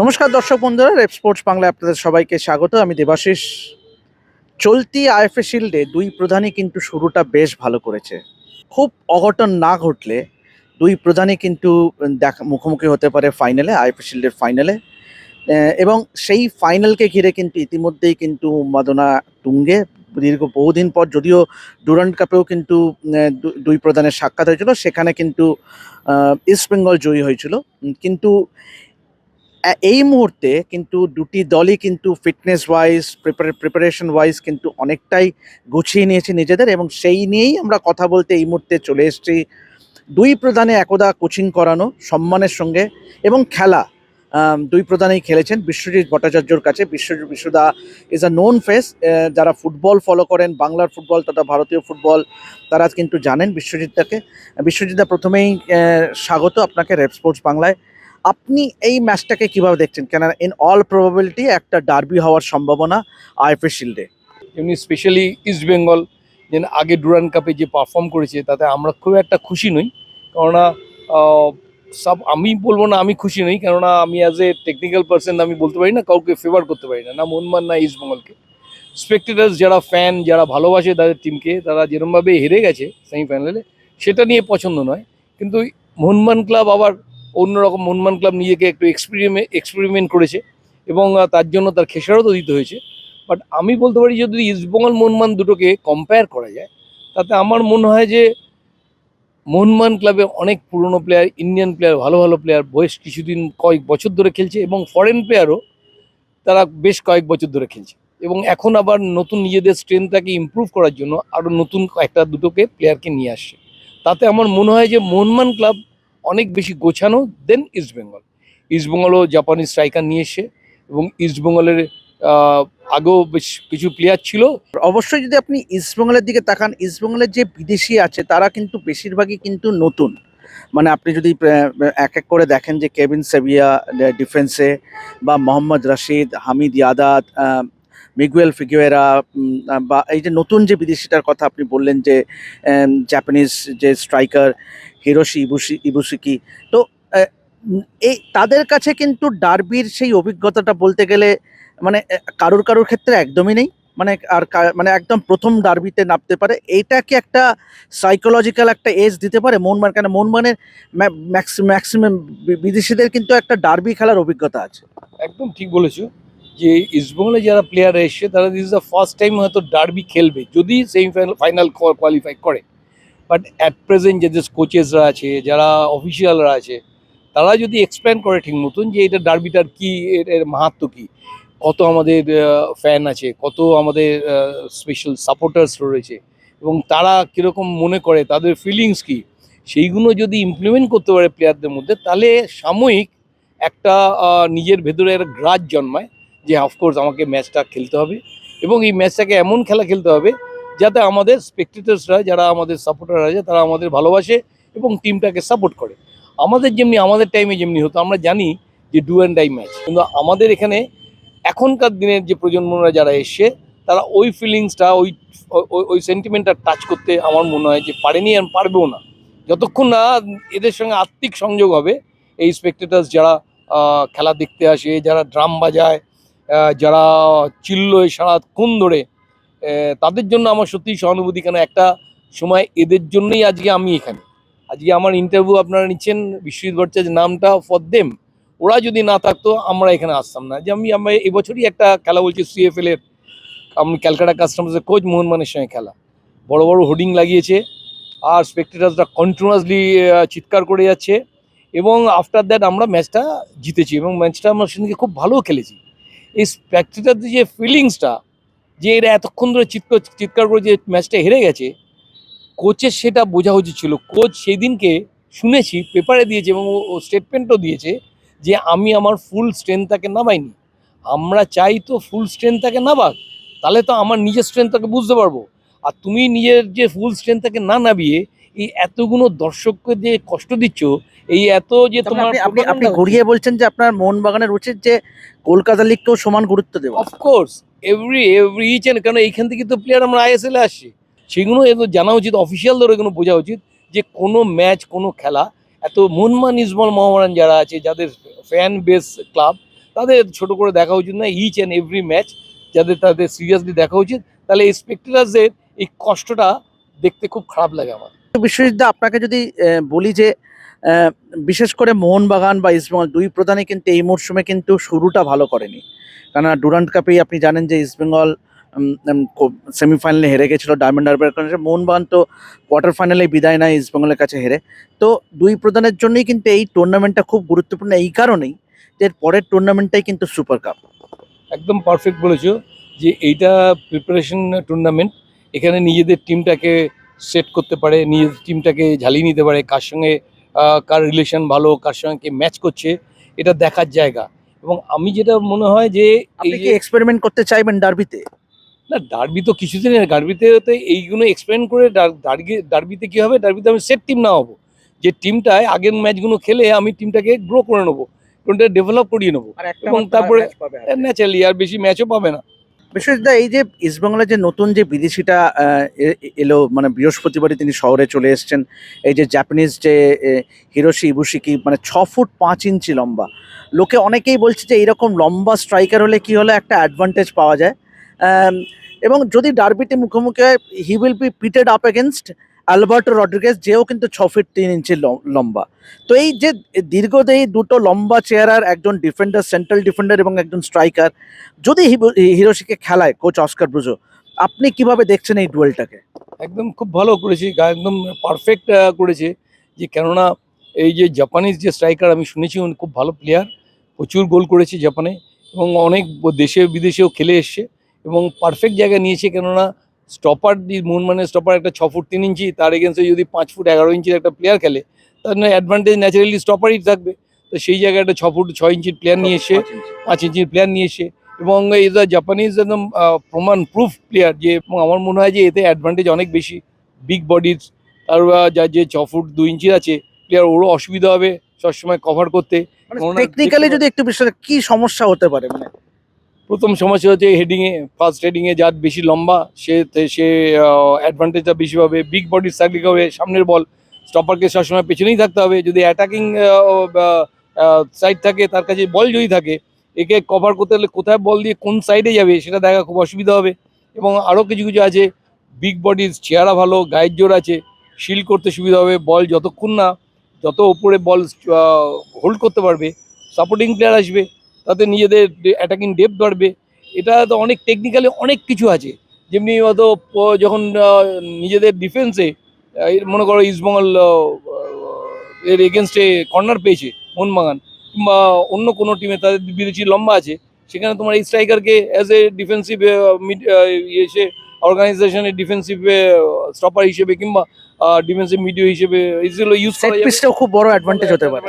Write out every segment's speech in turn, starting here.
নমস্কার দর্শক বন্ধুরা, রেপ স্পোর্টস বাংলায় আপনাদের সবাইকে স্বাগত। আমি দেবাশিস। চলতি আইএফএ শিল্ডে দুই প্রধানই কিন্তু শুরুটা বেশ ভালো করেছে। খুব অঘটন না ঘটলে দুই প্রধানই কিন্তু দেখা, মুখোমুখি হতে পারে ফাইনালে, আইএফএ শিল্ডের ফাইনালে। এবং সেই ফাইনালকে ঘিরে কিন্তু ইতিমধ্যেই কিন্তু উন্মাদনা তুঙ্গে। দীর্ঘ বহুদিন পর যদিও ডুরান্ড কাপেও কিন্তু দুই প্রধানের সাক্ষাৎ হয়েছিল, সেখানে কিন্তু ইস্ট বেঙ্গল জয়ী হয়েছিল। কিন্তু এই মুহূর্তে কিন্তু দুটি দলই কিন্তু ফিটনেস ওয়াইজ প্রিপারেশন ওয়াইজ কিন্তু অনেকটাই গুছিয়ে নিয়েছে নিজেদের এবং সেই নিয়েই আমরা কথা বলতে এই মুহূর্তে চলে এসেছি। দুই প্রধানে একদা কোচিং করানো সম্মানের সঙ্গে এবং খেলা। দুই প্রধানেই খেলেছেন বিশ্বজিৎ ভট্টাচার্যর কাছে। বিশ্বজিৎ বিশ্বদা ইজ আ নোন ফেস যারা ফুটবল ফলো করেন, বাংলার ফুটবল তথা ভারতীয় ফুটবল তারা কিন্তু জানেন বিশ্বজিৎদাকে বিশ্বজিৎদা প্রথমেই স্বাগত আপনাকে রেপ স্পোর্টস বাংলায়। আপনি এই ম্যাচটাকে কীভাবে দেখছেন? কেন ইন অল প্রবাবিলিটি একটা ডার্বি হওয়ার সম্ভাবনা আইএফএ শিল্ডে এমনি স্পেশালি ইস্ট বেঙ্গল যে আগে ডুরান কাপে যে পারফর্ম করেছে, তাতে আমরা খুব একটা খুশি নই। কেননা সব আমি বলব না আমি খুশি নই, কেননা আমি অ্যাজ এ টেকনিক্যাল পার্সন আমি বলতে পারি না, কাউকে ফেভার করতে পারি না না মোহনবাগান না ইস্ট বেঙ্গলকে স্পেক্টেটার্স যারা ফ্যান যারা ভালোবাসে তাদের টিমকে তারা যেরমভাবে হেরে গেছে সেমিফাইনালে সেটা নিয়ে পছন্দ নয়। কিন্তু মোহনবাগান ক্লাব আবার অন্যরকম মোহনবাগান ক্লাব নিজেকে একটু এক্সপেরিমেন্ট এক্সপেরিমেন্ট করেছে এবং তার জন্য তার খেসারতও দিতে হয়েছে। বাট আমি বলতে পারি যদি ইস্টবেঙ্গল মোহনমান দুটোকে কম্পেয়ার করা যায়, তাতে আমার মনে হয় যে মোহনমান ক্লাবে অনেক পুরনো প্লেয়ার ইন্ডিয়ান প্লেয়ার ভালো ভালো প্লেয়ার বয়স কিছুদিন কয়েক বছর ধরে খেলছে এবং ফরেন প্লেয়ারও তারা বেশ কয়েক বছর ধরে খেলছে। এবং এখন আবার নতুন নিজেদের স্ট্রেংথটাকে ইমপ্রুভ করার জন্য আরও নতুন একটা দুটোকে প্লেয়ারকে নিয়ে আসছে। তাতে আমার মনে হয় যে মোহনমান ক্লাব অনেক বেশি গোছানো দেন ইস্টবেঙ্গল ইস্টবেঙ্গলও জাপানি স্ট্রাইকার নিয়ে এসছে এবং ইস্টবেঙ্গলের আগেও বেশ কিছু প্লেয়ার ছিল। অবশ্যই যদি আপনি ইস্টবেঙ্গলের দিকে তাকান ইস্টবেঙ্গলের যে বিদেশি আছে তারা কিন্তু বেশিরভাগই কিন্তু নতুন। মানে আপনি যদি এক এক করে দেখেন যে কেভিন সেভিয়া ডিফেন্সে বা Mohammad Rashid Hamid Yadad ah, Miguel Figueira বা এই যে নতুন যে বিদেশিটার কথা আপনি বললেন যে জাপানিজ যে স্ট্রাইকার হিরোশি ইবুশি ইবুসিকি তো এই তাদের কাছে কিন্তু ডার্বির সেই অভিজ্ঞতাটা বলতে গেলে মানে কারোর কারোর ক্ষেত্রে একদমই নেই। মানে আর মানে একদম প্রথম ডার্বিতে নামতে পারে। এইটা কি একটা সাইকোলজিক্যাল একটা এজ দিতে পারে? মনমান কেন মন মনমানের ম্যাক্সিমাম বিদেশিদের কিন্তু একটা ডার্বি খেলার অভিজ্ঞতা আছে। একদম ঠিক বলেছ। যে ইস্টবেঙ্গলে যারা প্লেয়ার এসছে, তারা দিস দ্য ফার্স্ট টাইম হয়তো ডার্বি খেলবে, যদি সেমিফাইনাল ফাইনাল কোয়ালিফাই করে। বাট অ্যাট প্রেজেন্ট যে কোচেসরা আছে, যারা অফিসিয়ালরা আছে, তারা যদি এক্সপ্লেন করে ঠিক মতন যে এটা ডার্বিটার কি, এর এর মাহাত্ম কি? কত আমাদের ফ্যান আছে, কত আমাদের স্পেশাল সাপোর্টার্স রয়েছে, এবং তারা কীরকম মনে করে, তাদের ফিলিংস কি? সেইগুলো যদি ইমপ্লিমেন্ট করতে পারে প্লেয়ারদের মধ্যে, তাহলে সাময়িক একটা নিজের ভেতরে একটা গ্রাজ জন্মায়। যে অফকোর্স আমাকে ম্যাচটা খেলতে হবে এবং এই ম্যাচটাকে এমন খেলা খেলতে হবে যাতে আমাদের স্পেক্টেটার্সরা যারা আমাদের সাপোর্টার আছে, তারা আমাদের ভালোবাসে এবং টিমটাকে সাপোর্ট করে। আমাদের যেমনি, আমাদের টাইমে যেমনি হতো, আমরা জানি যে ডু অ্যান্ড ডাই ম্যাচ কিন্তু আমাদের এখানে এখনকার দিনের যে প্রজন্মরা যারা এসছে, তারা ওই ফিলিংসটা ওই, ওই- সেন্টিমেন্টটা টাচ করতে আমার মনে হয় যে, পারেনি আর পারবেও না। যতক্ষণ না এদের সঙ্গে আত্মিক সংযোগ হবে, এই স্পেক্টেটার্স যারা খেলা দেখতে আসে, যারা ড্রাম বাজায় যারা চিল্লোয় সারাক্ষণ ধরে তাদের জন্য আমার সত্যিই সহানুভূতি, কেন একটা সময় এদের জন্যই আজকে আমি এখানে। আজকে আমার ইন্টারভিউ আপনারা নিচ্ছেন, বিশ্বজিৎ ভট্টাচার্য নামটা ফর দেম ওরা যদি না থাকতো, আমরা এখানে আসতাম না। যে আমি আমরা এবছরই একটা খেলা বলছি সিএফএল এর। আমি ক্যালকাটা কাস্টমার্সের কোচ মোহনমানের সঙ্গে খেলা। বড় বড় হোর্ডিং লাগিয়েছে। আর স্পেক্টেটার্সরা কন্টিনিউয়াসলি চিৎকার করে যাচ্ছে। এবং আফটার দ্যাট আমরা ম্যাচটা জিতেছি এবং ম্যাচটা আমরা সেদিকে খুব ভালো খেলেছি। এই স্পেক্টেটারদের যে ফিলিংসটা যে এরা এতক্ষণ ধরে চিৎকার চিৎকার করে যে ম্যাচটা হেরে গেছে কোচের সেটা বোঝা উচিত ছিল। কোচ সেই দিনকে শুনেছি পেপারে দিয়েছে এবং ও স্টেটমেন্টও দিয়েছে যে আমি আমার ফুল স্ট্রেংথটাকে নামাইনি। আমরা চাই তো ফুল স্ট্রেংথটাকে নামাক, তাহলে তো আমার নিজের স্ট্রেংথটাকে বুঝতে পারব। আর তুমি নিজের যে ফুল স্ট্রেংথটাকে না নামিয়ে এই এতগুলো দর্শককে যে কষ্ট দিচ্ছ এই এত যে তোমার আপনি আপনি ঘুরিয়ে বলছেন যে আপনার মোহনবাগানের উচিত যে কলকাতা লিগকেও সমান গুরুত্ব দেওয়া। Of course every every each and কারণ এইখান থেকে তো প্লেয়ার আমরা আইএসএল এ আসছি। সেগুলো এগুলো জানা উচিত অফিসিয়ালদের এগুলো বোঝা উচিত যে কোনো ম্যাচ কোনো খেলা এত মনমান ইসবল মহামারান যারা আছে যাদের ফ্যান বেস ক্লাব তাদের ছোট করে দেখা উচিত না ইচ অ্যান্ড এভরি ম্যাচ যাদের তাদের সিরিয়াসলি দেখা উচিত। তাহলে এই স্পেক্টেটার্সদের এই কষ্টটা দেখতে খুব খারাপ লাগে আমার। বিশ্বজিৎ আপনাকে যদি বলি যে বিশেষ করে মোহনবাগান বা ইস্টবেঙ্গল দুই প্রধানই কিন্তু এই মরশুমে কিন্তু শুরুটা ভালো করেনি। কেননা ডুরান্ট কাপেই আপনি জানেন যে ইস্টবেঙ্গল সেমিফাইনালে হেরে গেছিল, ডায়মন্ড হারবার কারণে। মোহনবাগান তো কোয়ার্টার ফাইনালে বিদায় নেয় ইস্টবেঙ্গলের কাছে হেরে। তো দুই প্রধানের জন্যই কিন্তু এই টুর্নামেন্টটা খুব গুরুত্বপূর্ণ। এই কারণেই যে এর পরের টুর্নামেন্টটাই কিন্তু সুপার কাপ। একদম পারফেক্ট বলেছ যে এইটা প্রিপারেশন টুর্নামেন্ট এখানে নিজেদের টিমটাকে সেট করতে পারে নিজের টিমটাকে ঝালিয়ে নিতে পারে কার সঙ্গে কার রিলেশন ভালো কার সঙ্গে কে ম্যাচ করছে এটা দেখার জায়গা। এবং আমি যেটা মনে হয় যে আপনি কি এক্সপেরিমেন্ট করতে চাইবেন ডার্বিতে না ডার্বি তো কিছুদিন ডার্বিতে তো এইগুলো এক্সপ্লেন করে ডার- ডার্গি- ডার্বিতে কি হবে? ডার্বিতে আমি সেট টিম না হব। যে টিমটায় আগের ম্যাচগুলো খেলে আমি টিমটাকে গ্রো করে নেব টিমটা ডেভেলপ করিয়ে নেব। এবং তারপরে-। ন্যাচারালি আর বেশি ম্যাচও পাবে না। বিশ্বজিৎদা, এই যে ইস্টবাংলার যে নতুন যে বিদেশিটা এলো মানে বৃহস্পতিবারই তিনি শহরে চলে এসছেন। এই যে জাপানিজ যে হিরোশি ইবুশিকি মানে ছ ফুট পাঁচ ইঞ্চি লম্বা। লোকে অনেকেই বলছে যে এইরকম লম্বা স্ট্রাইকার হলে কি হলে একটা অ্যাডভান্টেজ পাওয়া যায়। এবং যদি ডার্বিতে মুখোমুখি হয় he will be pitted up against Alberto Rodriguez, যেও কিন্তু ছ ফিট তিন ইঞ্চি লম্বা। তো এই যে দীর্ঘদেহী দুটো লম্বা চেয়ারার একজন ডিফেন্ডার সেন্ট্রাল ডিফেন্ডার এবং একজন স্ট্রাইকার যদি হিরোশিকে খেলায় কোচ অস্কার ব্রুজো, আপনি কীভাবে দেখছেন এই ডুয়েলটাকে একদম খুব ভালো করেছি একদম পারফেক্ট করেছে। যে কেননা এই যে জাপানিজ যে স্ট্রাইকার আমি শুনেছি, উনি খুব ভালো প্লেয়ার প্রচুর গোল করেছে জাপানে এবং অনেক দেশে বিদেশেও খেলে এসছে এবং পারফেক্ট জায়গায় নিয়েছে। কেননা স্টপার মন মানে স্টপার একটা ছ ফুট তিন ইঞ্চি তার এগেন্সে যদি পাঁচ ফুট এগারো ইঞ্চির একটা প্লেয়ার খেলে তার জন্য অ্যাডভান্টেজ ন্যাচারালি স্টপারই থাকবে। তো সেই জায়গায় একটা ছ ফুট ছ ইঞ্চির প্লেয়ার নিয়ে এসে পাঁচ ইঞ্চির প্লেয়ার নিয়ে এসে এবং ইজ আ জাপানিজ একদম আহ, প্রমাণ প্রুফ প্লেয়ার যে এবং আমার মনে হয় যে এতে অ্যাডভান্টেজ অনেক বেশি। বিগ বডির আর আহ, যা যে ছ ফুট দু ইঞ্চির আছে প্লেয়ার ওরও অসুবিধা হবে সবসময় কভার করতে। টেকনিক্যালি যদি একটু বিষয় কি সমস্যা হতে পারে? মানে প্রথম সমস্যা হচ্ছে হেডিংয়ে ফার্স্ট হেডিংয়ে যার বেশি লম্বা, সে সে অ্যাডভান্টেজটা বেশি পাবে। বিগ বডির সার্ভিক হবে সামনের বল স্টপারকে সবসময় পেছনেই থাকতে হবে। যদি অ্যাটাকিং সাইড থাকে, তার কাছে বল যদি থাকে, একে কভার করতে হলে কোথায় বল দিয়ে কোন সাইডে যাবে, সেটা দেখা খুব অসুবিধা হবে। এবং আরও কিছু কিছু আছে বিগ বডির চেহারা ভালো, গায়ের জোর আছে শিল করতে সুবিধা হবে বল যতক্ষণ না, যত ওপরে বল হোল্ড করতে পারবে সাপোর্টিং প্লেয়ার আসবে। তাতে নিজেদের অ্যাটাকিং ডেপ বাড়বে এটা তো অনেক টেকনিক্যালি অনেক কিছু আছে। যেমনি হয়তো যখন নিজেদের ডিফেন্সে মনে করো ইস্টবেঙ্গল এর এগেনস্টে কর্নার পেয়েছে মোহনবাগান কিংবা অন্য কোনো টিমে তাদের বিদেশি লম্বা আছে সেখানে তোমার এই স্ট্রাইকারকে অ্যাজ এ ডিফেন্সিভ মিড এসে অর্গানাইজেশনের ডিফেন্সিভ স্টপার হিসেবে কিংবা ডিফেন্সিভ মিডিও হিসেবে এগুলো ইউজ পিসটাও খুব বড় অ্যাডভান্টেজ হতে পারে।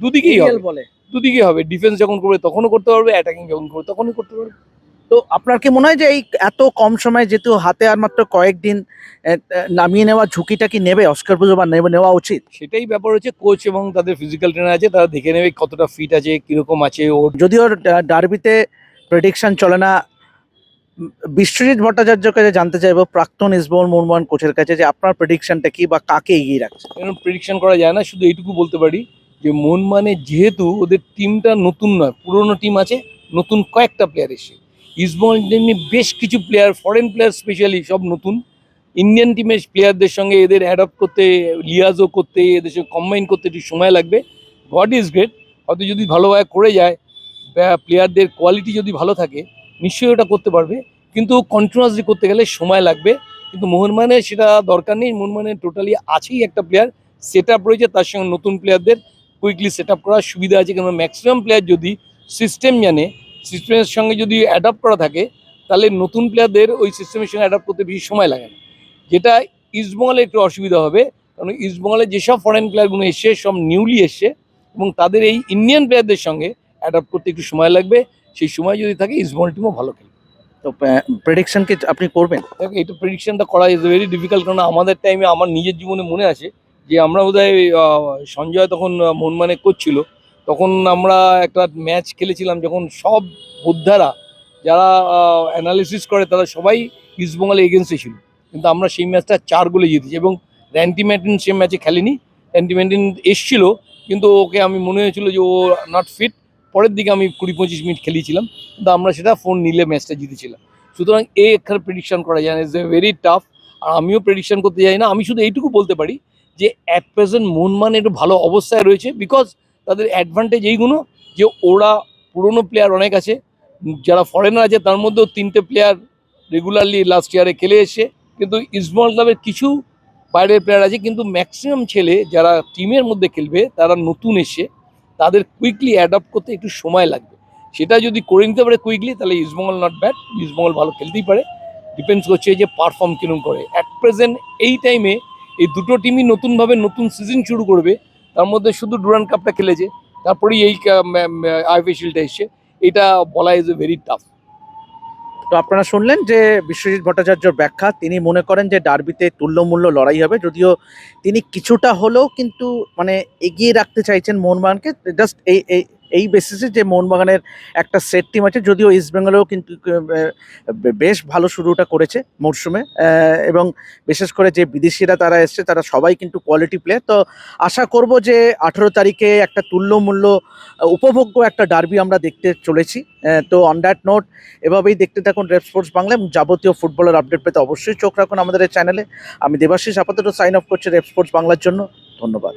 দুদিকেই হবে। বলে। দুদিকে হবে। ডিফেন্স যখন করবে তখনও করতে পারবে অ্যাটাকিং যখন করবে তখনই করতে পারবে। তো আপনার কি মনে হয় যে এই এত কম সময় যেহেতু হাতে আর মাত্র কয়েকদিন নামিয়ে নেওয়া ঝুঁকিটা কি নেবে? অস্কার পুজো বা নেবে নেওয়া উচিত? সেটাই ব্যাপার হচ্ছে কোচ এবং তাদের ফিজিক্যাল ট্রেনার আছে তারা দেখে নেবে কতটা ফিট আছে কীরকম আছে ওর। যদিও ডার্বিতে প্রেডিকশন চলে না বিশ্বজিৎ ভট্টাচার্যর কাছে জানতে চাইব প্রাক্তন ইসবল মোহনবাগান কোচের কাছে যে আপনার প্রেডিকশনটা কি বা কাকে এগিয়ে রাখছে? প্রেডিকশন করা যায় না শুধু এইটুকু বলতে পারি যে মন মানে যেহেতু ওদের টিমটা নতুন নয়, পুরনো টিম আছে, নতুন কয়েকটা প্লেয়ার এসে ইসবল যেমনি বেশ কিছু প্লেয়ার ফরেন প্লেয়ার স্পেশালি সব নতুন। ইন্ডিয়ান টিমের প্লেয়ারদের সঙ্গে এদের অ্যাডাপ্ট করতে লিয়াজও করতে, এদের সঙ্গে কম্বাইন করতে একটু সময় লাগবে। গড ইজ গ্রেট হয়তো যদি ভালোভাবে করে যায় প্লেয়ারদের কোয়ালিটি যদি ভালো থাকে, নিশ্চয়ই ওটা করতে পারবে। কিন্তু কন্টিনিউয়াসলি করতে গেলে সময় লাগবে। কিন্তু মোহনমানে সেটা দরকার নেই। মোহনমানে টোটালি আছেই একটা প্লেয়ার সেট আপ রয়েছে তার সঙ্গে নতুন প্লেয়ারদের কুইকলি সেট আপ করার সুবিধা আছে কেন ম্যাক্সিমাম প্লেয়ার যদি সিস্টেম জানে সিস্টেমের সঙ্গে যদি অ্যাডাপ্ট করা থাকে তাহলে নতুন প্লেয়ারদের ওই সিস্টেমের সঙ্গে অ্যাডাপ্ট করতে বেশি সময় লাগে না। যেটা ইস্টবেঙ্গলে একটু অসুবিধা হবে কারণ ইস্টবেঙ্গলে যেসব ফরেন প্লেয়ারগুলো এসছে সব নিউলি এসছে এবং তাদের এই ইন্ডিয়ান প্লেয়ারদের সঙ্গে অ্যাডাপ্ট করতে একটু সময় লাগবে। সেই সময় যদি থাকে ইস্টবেঙ্গল টিমও ভালো খেলবে। তো প্রেডিকশন কি আপনি করবেন? দেখো এটা প্রেডিকশনটা করা ইজ ভেরি ডিফিকাল্ট কারণ আমাদের টাইমে আমার নিজের জীবনে মনে আছে যে আমরা বোধহয় সঞ্জয় তখন মনমানে করছিল, তখন আমরা একটা ম্যাচ খেলেছিলাম যখন সব বোদ্ধারা যারা অ্যানালিসিস করে তারা সবাই ইস্টবেঙ্গলের এগেনস্টে ছিল। কিন্তু আমরা সেই ম্যাচটা চার গোলে জিতেছি এবং র্যান্টি ম্যাটিন সে ম্যাচে খেলেনি। র্যান্টি ম্যাটিন এসছিল, কিন্তু ওকে আমি মনে হয়েছিল যে ও নট ফিট পরের দিকে আমি কুড়ি পঁচিশ মিনিট খেলিয়েছিলাম কিন্তু আমরা সেটা ফোন নিলে ম্যাচটা জিতেছিলাম। সুতরাং এই এখানে প্রেডিকশন করা যায় না। ইজ এ ভেরি টাফ আর আমিও প্রেডিকশন করতে যাই না। আমি শুধু এইটুকু বলতে পারি যে অ্যাট প্রেজেন্ট মোহনমান একটু ভালো অবস্থায় রয়েছে বিকজ তাদের অ্যাডভান্টেজ এইগুলো যে ওরা পুরনো প্লেয়ার অনেক আছে, যারা ফরেনার আছে তার মধ্যেও তিনটে প্লেয়ার রেগুলারলি লাস্ট ইয়ারে খেলে এসছে, কিন্তু ইস্টবেঙ্গল ক্লাবের কিছু বাইরের প্লেয়ার আছে, কিন্তু ম্যাক্সিমাম ছেলে যারা টিমের মধ্যে খেলবে, তারা নতুন এসে তাদের কুইকলি অ্যাডাপ্ট করতে একটু সময় লাগবে। সেটা যদি করে নিতে পারে কুইকলি তাহলে ইস্টবেঙ্গল নট ব্যাড ইস্টবেঙ্গল ভালো খেলতেই পারে। ডিপেন্ডস করছে যে পারফর্ম কিরম করে। অ্যাট প্রেজেন্ট এই টাইমে এই দুটো টিমই নতুনভাবে নতুন সিজন শুরু করবে। তার মধ্যে শুধু ডুরান কাপটা খেলেছে, তারপরেই এই আইপি শিল্ডটা এসছে। এটা বলা ইজ এ ভেরি টাফ তো আপনারা শুনলেন যে বিশ্বজিৎ ভট্টাচার্যর ব্যাখ্যা, তিনি মনে করেন যে ডার্বিতে তুল্যমূল্য লড়াই হবে, যদিও তিনি কিছুটা হলেও কিন্তু মানে এগিয়ে রাখতে চাইছেন মোহনবাগানকে জাস্ট এই এই এই বেসিসে যে মোহনবাগানের একটা সেট টিম আছে, যদিও ইস্টবেঙ্গলেও কিন্তু বেশ ভালো শুরুটা করেছে মরশুমে এবং বিশেষ করে যে বিদেশিরা তারা এসছে, তারা সবাই কিন্তু কোয়ালিটি প্লেয়ার তো আশা করব যে আঠেরো তারিখে একটা তুল্যমূল্য উপভোগ্য একটা ডার্বি আমরা দেখতে চলেছি। তো অন দ্যাট নোট এভাবেই দেখতে থাকুন রেড স্পোর্টস বাংলা যাবতীয় ফুটবলের আপডেট পেতে অবশ্যই চোখ রাখুন আমাদের এই চ্যানেলে আমি দেবাশিস, আপাতত সাইন অফ করছি রেড স্পোর্টস বাংলার জন্য। ধন্যবাদ।